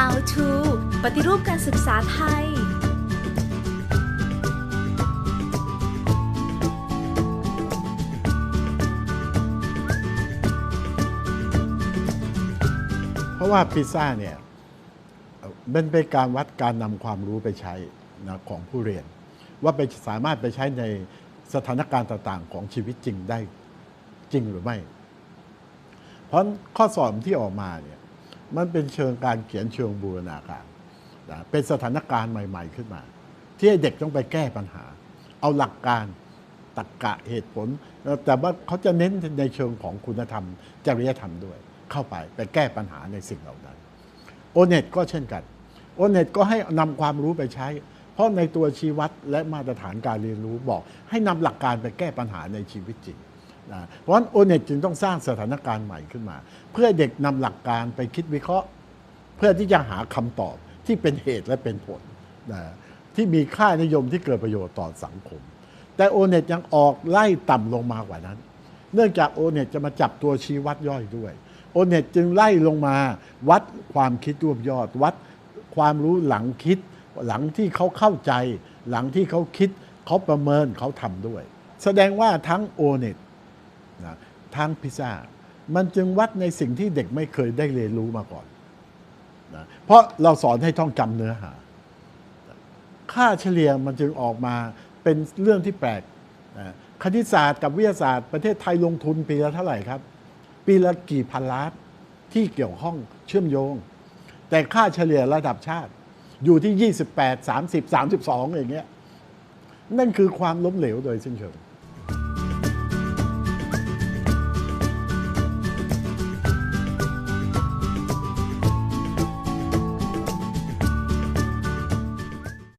How to ปฏิรูปการศึกษาไทย เพราะว่าพิซซ่าเนี่ยเอ่อมันเป็นการวัดการนำความรู้ไปใช้นะของผู้เรียน ว่าไปสามารถไปใช้ในสถานการณ์ต่างๆ ของชีวิตจริงได้จริงหรือไม่ เพราะข้อสอบที่ออกมาเนี่ย มันเป็นเชิงการเขียนเชิงบูรณาการนะเป็นสถานการณ์ใหม่ ๆ ขึ้นมา ที่เด็กต้องไปแก้ปัญหา เอาหลักการตรรกกะเหตุผล แต่ว่าเขาจะเน้นในเชิงของคุณธรรม จริยธรรมด้วย เข้าไปไปแก้ปัญหาในสิ่งเหล่านั้นโอเน็ตก็เช่นกันโอเน็ตก็ให้นำความรู้ไปใช้ เพราะในตัวชีวัดและมาตรฐานการเรียนรู้บอก ให้นำหลักการไปแก้ปัญหาในชีวิตจริง นะเพราะฉะนั้นโอเน็ตจึงต้องสร้างสถานการณ์ใหม่ขึ้นมา เพื่อเด็กนำหลักการไปคิดวิเคราะห์ เพื่อที่จะหาคำตอบที่เป็นเหตุและเป็นผลนะที่มีค่านิยมที่เกิดประโยชน์ต่อสังคม แต่โอเน็ตยังออกไล่ต่ำลงมากว่านั้น เนื่องจากโอเน็ตจะมาจับตัวชี้วัดย่อยด้วยโอเน็ตจึงไล่ลงมาวัดความคิดรวบยอด วัดความรู้หลังคิด หลังที่เขาเข้าใจ หลังที่เขาคิดเขาประเมินเขาทำด้วย แสดงว่าทั้งโอเน็ต นะทั้งพิซซ่ามันจึงวัดในสิ่งที่เด็กไม่เคยได้เรียนรู้มาก่อนนะเพราะเราสอนให้ท่องจำเนื้อหา ค่าเฉลี่ยมันจึงออกมาเป็นเรื่องที่แปลกนะคณิตศาสตร์กับวิทยาศาสตร์ประเทศไทยลงทุนปีละเท่าไหร่ครับ ปีละกี่พันล้านที่เกี่ยวข้องเชื่อมโยง แต่ค่าเฉลี่ยระดับชาติอยู่ที่ 28 30 32 อย่างเงี้ย นั่นคือความล้มเหลวโดยสิ้นเชิง